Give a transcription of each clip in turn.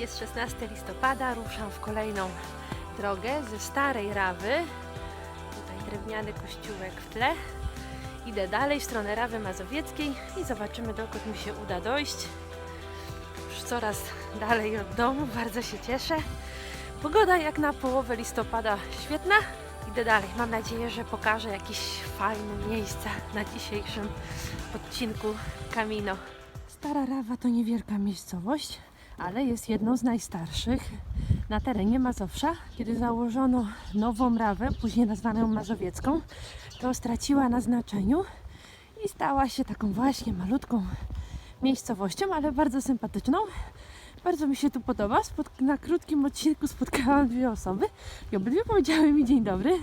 jest 16 listopada, ruszam w kolejną drogę ze Starej Rawy. Tutaj drewniany kościółek w tle. Idę dalej w stronę Rawy Mazowieckiej i zobaczymy dokąd mi się uda dojść. Już coraz dalej od domu, bardzo się cieszę. Pogoda jak na połowę listopada świetna. Idę dalej. Mam nadzieję, że pokażę jakieś fajne miejsca na dzisiejszym odcinku Camino. Stara Rawa to niewielka miejscowość, ale jest jedną z najstarszych na terenie Mazowsza. Kiedy założono nową Rawę, później nazwaną Mazowiecką, to straciła na znaczeniu i stała się taką właśnie malutką miejscowością, ale bardzo sympatyczną. Bardzo mi się tu podoba. Na krótkim odcinku spotkałam dwie osoby i obydwie powiedziały mi dzień dobry.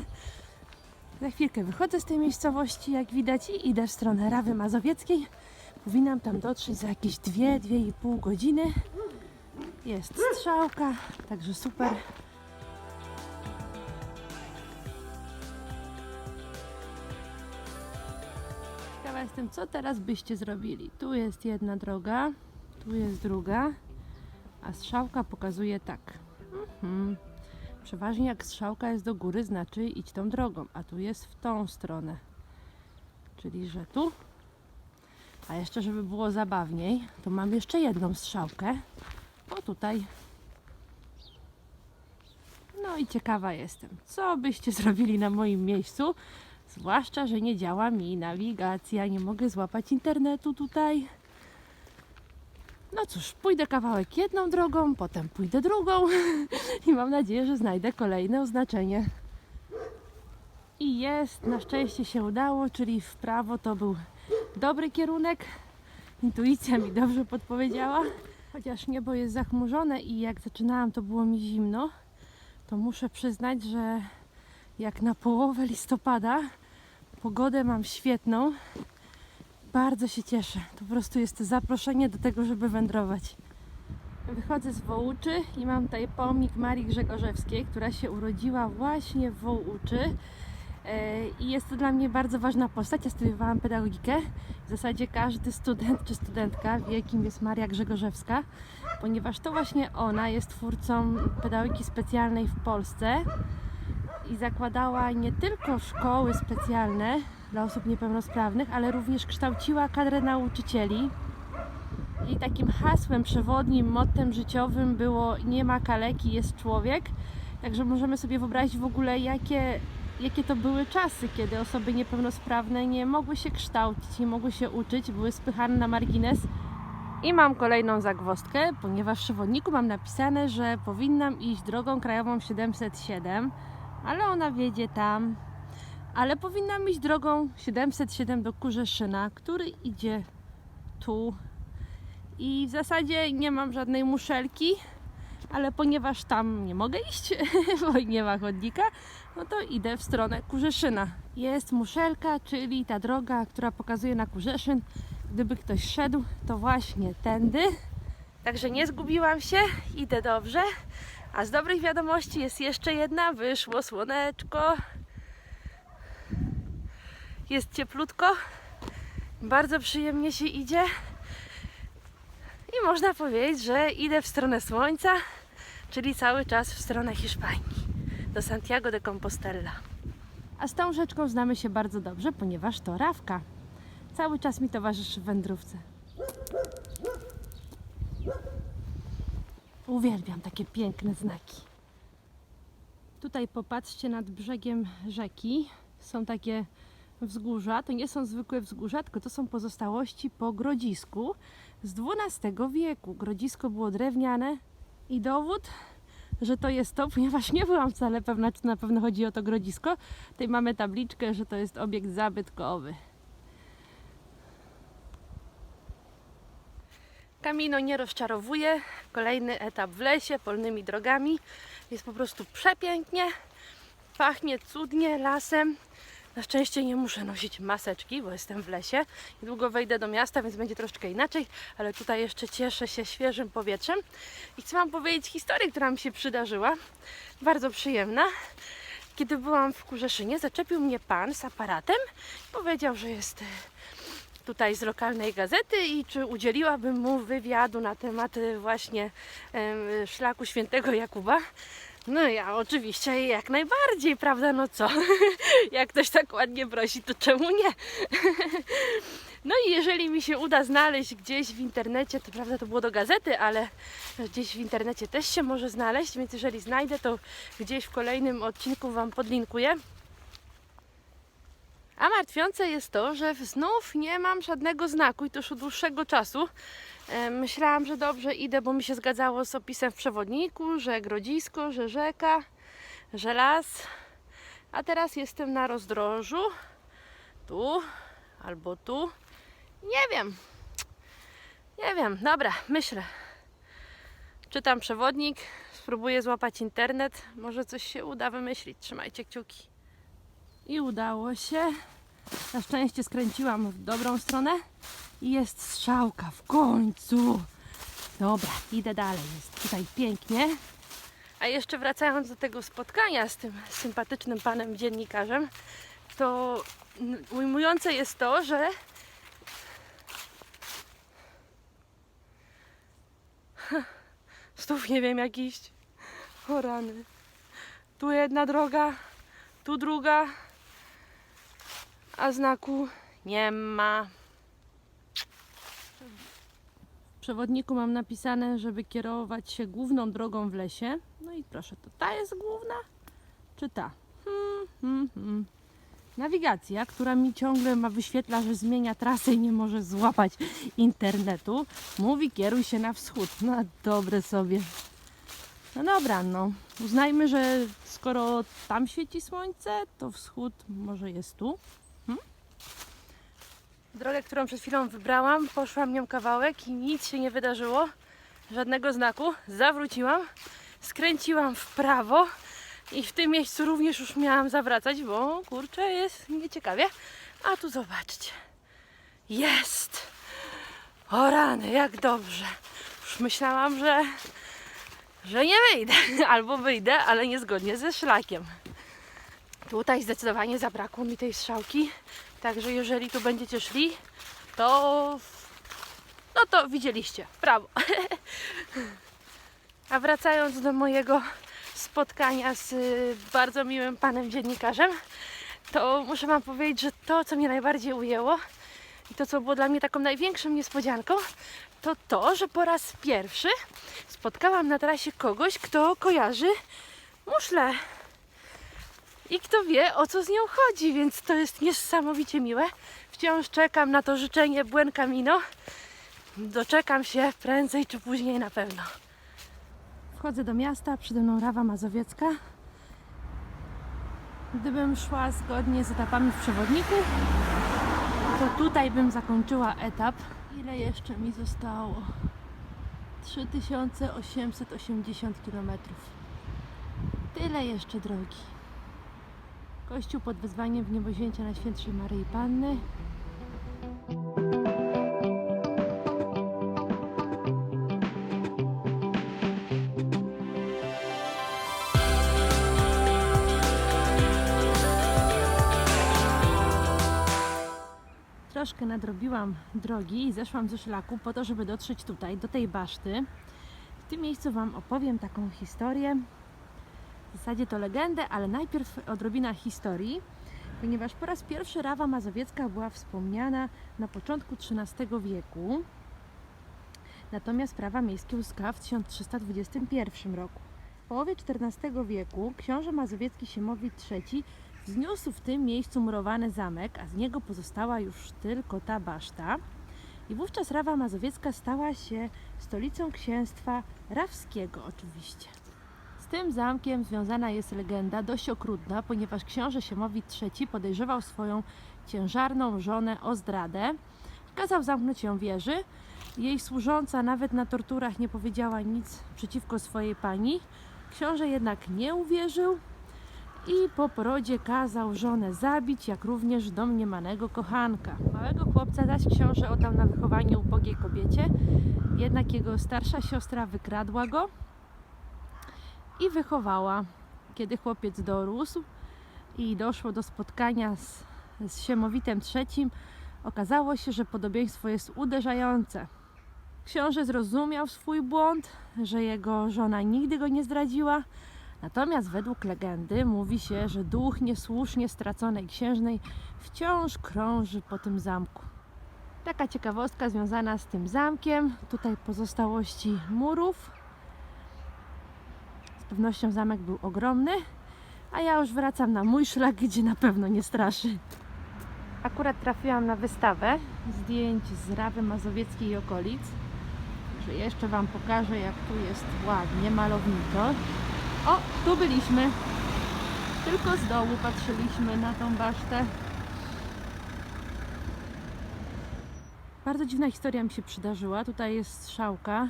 Za chwilkę wychodzę z tej miejscowości, jak widać, i idę w stronę Rawy Mazowieckiej. Powinnam tam dotrzeć za jakieś 2-2,5 godziny. Jest strzałka, także super. Ciekawa jestem, co teraz byście zrobili. Tu jest jedna droga, tu jest druga, a strzałka pokazuje tak. Mhm. Przeważnie jak strzałka jest do góry, znaczy idź tą drogą, a tu jest w tą stronę. Czyli, że tu. A jeszcze, żeby było zabawniej, to mam jeszcze jedną strzałkę. O tutaj. No i ciekawa jestem, co byście zrobili na moim miejscu. Zwłaszcza, że nie działa mi nawigacja, nie mogę złapać internetu tutaj. No cóż, pójdę kawałek jedną drogą, potem pójdę drugą i mam nadzieję, że znajdę kolejne oznaczenie. I jest, na szczęście się udało, czyli w prawo to był dobry kierunek. Intuicja mi dobrze podpowiedziała. Chociaż niebo jest zachmurzone i jak zaczynałam, to było mi zimno, to muszę przyznać, że jak na połowę listopada pogodę mam świetną. Bardzo się cieszę. To po prostu jest zaproszenie do tego, żeby wędrować. Wychodzę z Wołuczy i mam tutaj pomnik Marii Grzegorzewskiej, która się urodziła właśnie w Wołuczy. E, I jest to dla mnie bardzo ważna postać. Ja studiowałam pedagogikę. W zasadzie każdy student czy studentka wie, kim jest Maria Grzegorzewska, ponieważ to właśnie ona jest twórcą pedagogiki specjalnej w Polsce i zakładała nie tylko szkoły specjalne dla osób niepełnosprawnych, ale również kształciła kadrę nauczycieli. I takim hasłem przewodnim, mottem życiowym było nie ma kaleki, jest człowiek. Także możemy sobie wyobrazić w ogóle, jakie, jakie to były czasy, kiedy osoby niepełnosprawne nie mogły się kształcić, nie mogły się uczyć, były spychane na margines. I mam kolejną zagwozdkę, ponieważ w przewodniku mam napisane, że powinnam iść drogą krajową 707, ale ona wiedzie tam. Ale powinnam iść drogą 707 do Kurzeszyna, który idzie tu. I w zasadzie nie mam żadnej muszelki, ale ponieważ tam nie mogę iść, bo nie ma chodnika, no to idę w stronę Kurzeszyna. Jest muszelka, czyli ta droga, która pokazuje na Kurzeszyn. Gdyby ktoś szedł, to właśnie tędy. Także nie zgubiłam się, idę dobrze. A z dobrych wiadomości jest jeszcze jedna, wyszło słoneczko. Jest cieplutko, bardzo przyjemnie się idzie. I można powiedzieć, że idę w stronę słońca, czyli cały czas w stronę Hiszpanii, do Santiago de Compostela. A z tą rzeczką znamy się bardzo dobrze, ponieważ to Rawka. Cały czas mi towarzyszy w wędrówce. Uwielbiam takie piękne znaki. Tutaj popatrzcie nad brzegiem rzeki. Są takie wzgórza. To nie są zwykłe wzgórza, tylko to są pozostałości po grodzisku z XII wieku. Grodzisko było drewniane i dowód, że to jest to, ponieważ nie byłam wcale pewna, czy na pewno chodzi o to grodzisko. Tutaj mamy tabliczkę, że to jest obiekt zabytkowy. Kamino nie rozczarowuje. Kolejny etap w lesie, polnymi drogami. Jest po prostu przepięknie. Pachnie cudnie lasem. Na szczęście nie muszę nosić maseczki, bo jestem w lesie. Niedługo wejdę do miasta, więc będzie troszeczkę inaczej, ale tutaj jeszcze cieszę się świeżym powietrzem. I chcę Wam powiedzieć historię, która mi się przydarzyła. Bardzo przyjemna. Kiedy byłam w Kurzeszynie, zaczepił mnie pan z aparatem i powiedział, że jest e, tutaj z lokalnej gazety i czy udzieliłabym mu wywiadu na temat y, właśnie szlaku świętego Jakuba. No ja oczywiście jak najbardziej, prawda, no co? jak ktoś tak ładnie prosi, to czemu nie? No i jeżeli mi się uda znaleźć gdzieś w internecie, to prawda to było do gazety, ale gdzieś w internecie też się może znaleźć, więc jeżeli znajdę, to gdzieś w kolejnym odcinku Wam podlinkuję. A martwiące jest to, że znów nie mam żadnego znaku i to już od dłuższego czasu. E, Myślałam, że dobrze idę, bo mi się zgadzało z opisem w przewodniku, że grodzisko, że rzeka, że las. A teraz jestem na rozdrożu. Tu albo tu. Nie wiem. Nie wiem. Dobra, myślę. Czytam przewodnik, spróbuję złapać internet. Może coś się uda wymyślić. Trzymajcie kciuki. I udało się. Na szczęście skręciłam w dobrą stronę i jest strzałka w końcu. Dobra, idę dalej. Jest tutaj pięknie. A jeszcze wracając do tego spotkania z tym sympatycznym panem dziennikarzem, to ujmujące jest to, że Znów nie wiem jak iść. O rany. Tu jedna droga, tu druga, a znaku nie ma. W przewodniku mam napisane, żeby kierować się główną drogą w lesie. No i proszę, to ta jest główna, czy ta? Hmm, hmm, hmm. Nawigacja, która mi ciągle ma wyświetla, że zmienia trasę i nie może złapać internetu, mówi kieruj się na wschód. No dobre sobie. No dobra, no. Uznajmy, że skoro tam świeci słońce, to wschód może jest tu. Drogę, którą przed chwilą wybrałam, poszłam nią kawałek i nic się nie wydarzyło. Żadnego znaku. Zawróciłam, skręciłam w prawo i w tym miejscu również już miałam zawracać, bo kurczę, jest nieciekawie. A tu zobaczcie. Jest! O rany, jak dobrze. Już myślałam, że że nie wyjdę, albo wyjdę, ale niezgodnie ze szlakiem. Tutaj zdecydowanie zabrakło mi tej strzałki, także jeżeli tu będziecie szli, to no to widzieliście, prawo. A wracając do mojego spotkania z y, bardzo miłym panem dziennikarzem, to muszę wam powiedzieć, że to, co mnie najbardziej ujęło i to, co było dla mnie taką największą niespodzianką, to to, że po raz pierwszy spotkałam na trasie kogoś, kto kojarzy muszlę. I kto wie, o co z nią chodzi, więc to jest niesamowicie miłe. Wciąż czekam na to życzenie Buen Camino. Doczekam się prędzej czy później na pewno. Wchodzę do miasta, przede mną Rawa Mazowiecka. Gdybym szła zgodnie z etapami w przewodniku, to tutaj bym zakończyła etap. Ile jeszcze mi zostało? 3880 km. Tyle jeszcze drogi. Kościół pod wezwaniem w niebowzięcia Najświętszej Maryi Panny. Troszkę nadrobiłam drogi i zeszłam ze szlaku po to, żeby dotrzeć tutaj, do tej baszty. W tym miejscu Wam opowiem taką historię. W zasadzie to legendę, ale najpierw odrobina historii, ponieważ po raz pierwszy Rawa Mazowiecka była wspomniana na początku XIII wieku. Natomiast prawa miejskie uzyskała w 1321 roku. W połowie XIV wieku książę mazowiecki Siemowit III Zniósł w tym miejscu murowany zamek, a z niego pozostała już tylko ta baszta. I wówczas Rawa Mazowiecka stała się stolicą księstwa rawskiego oczywiście. Z tym zamkiem związana jest legenda dość okrutna, ponieważ książę Siemowit III podejrzewał swoją ciężarną żonę o zdradę kazał zamknąć ją wieży. Jej służąca nawet na torturach nie powiedziała nic przeciwko swojej pani. Książę jednak nie uwierzył i po porodzie kazał żonę zabić, jak również domniemanego kochanka. Małego chłopca zaś książę oddał na wychowanie ubogiej kobiecie, jednak jego starsza siostra wykradła go i wychowała. Kiedy chłopiec dorósł i doszło do spotkania z, z Siemowitem III, Okazało się, że podobieństwo jest uderzające. Książę zrozumiał swój błąd, że jego żona nigdy go nie zdradziła. Natomiast według legendy mówi się, że duch niesłusznie straconej księżnej wciąż krąży po tym zamku. Taka ciekawostka związana z tym zamkiem. Tutaj pozostałości murów. Z pewnością zamek był ogromny, a ja już wracam na mój szlak, gdzie na pewno nie straszy. Akurat trafiłam na wystawę zdjęć z Rawy Mazowieckiej i okolic. Że jeszcze Wam pokażę, jak tu jest ładnie, malowniczo. O, tu byliśmy. Tylko z dołu patrzyliśmy na tą basztę. Bardzo dziwna historia mi się przydarzyła. Tutaj jest strzałka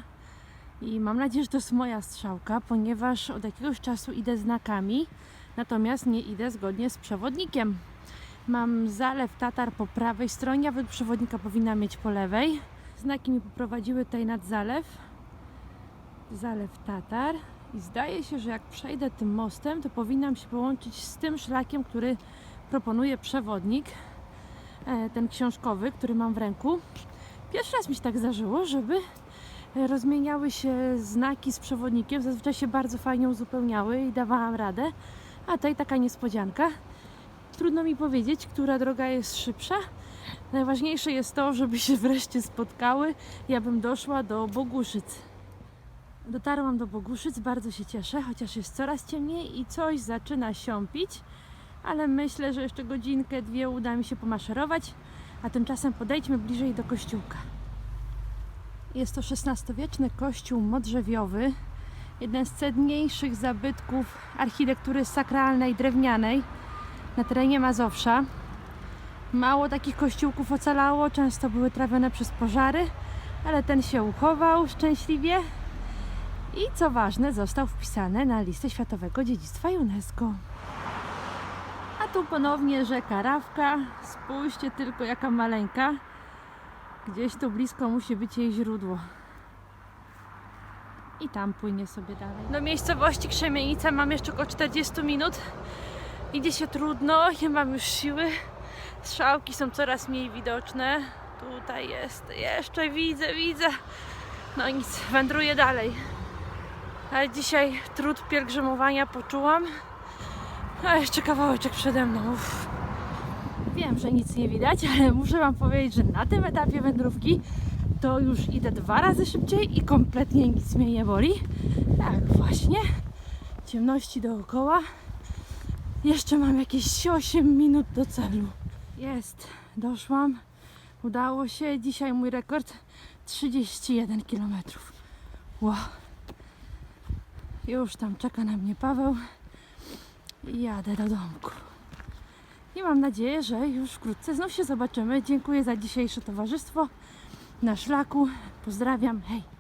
i mam nadzieję, że to jest moja strzałka, ponieważ od jakiegoś czasu idę znakami, natomiast nie idę zgodnie z przewodnikiem. Mam zalew Tatar po prawej stronie, a przewodnika powinna mieć po lewej. Znaki mi poprowadziły tutaj nad zalew. Zalew Tatar. I zdaje się, że jak przejdę tym mostem, to powinnam się połączyć z tym szlakiem, który proponuje przewodnik, e, ten książkowy, który mam w ręku. Pierwszy raz mi się tak zdarzyło, żeby rozmieniały się znaki z przewodnikiem. Zazwyczaj się bardzo fajnie uzupełniały i dawałam radę. A tutaj taka niespodzianka. Trudno mi powiedzieć, która droga jest szybsza. Najważniejsze jest to, żeby się wreszcie spotkały. Ja bym doszła do Boguszyc. Dotarłam do Boguszyc, bardzo się cieszę, chociaż jest coraz ciemniej i coś zaczyna siąpić, ale myślę, że jeszcze godzinkę, dwie uda mi się pomaszerować, a tymczasem podejdźmy bliżej do kościółka. Jest to XVI-wieczny kościół modrzewiowy, jeden z cenniejszych zabytków architektury sakralnej, drewnianej na terenie Mazowsza. Mało takich kościółków ocalało, często były trawione przez pożary, ale ten się uchował szczęśliwie i co ważne, został wpisany na listę Światowego Dziedzictwa UNESCO. A tu ponownie rzeka Rawka. Spójrzcie tylko jaka maleńka. Gdzieś tu blisko musi być jej źródło. I tam płynie sobie dalej. Do miejscowości Krzemienica mam jeszcze około 40 minut. Idzie się trudno, nie mam już siły. Strzałki są coraz mniej widoczne. Tutaj jest, jeszcze widzę, widzę. No nic, wędruję dalej. Ale dzisiaj trud pielgrzymowania poczułam. A jeszcze kawałeczek przede mną. Uff. Wiem, że nic nie widać, ale muszę Wam powiedzieć, że na tym etapie wędrówki to już idę dwa razy szybciej i kompletnie nic mnie nie boli. Tak, właśnie. Ciemności dookoła. Jeszcze mam jakieś 8 minut do celu. Jest, doszłam. Udało się. Dzisiaj mój rekord 31 km. Wow. Już tam czeka na mnie Paweł jadę do domku. I mam nadzieję, że już wkrótce znów się zobaczymy. Dziękuję za dzisiejsze towarzystwo na szlaku. Pozdrawiam. Hej!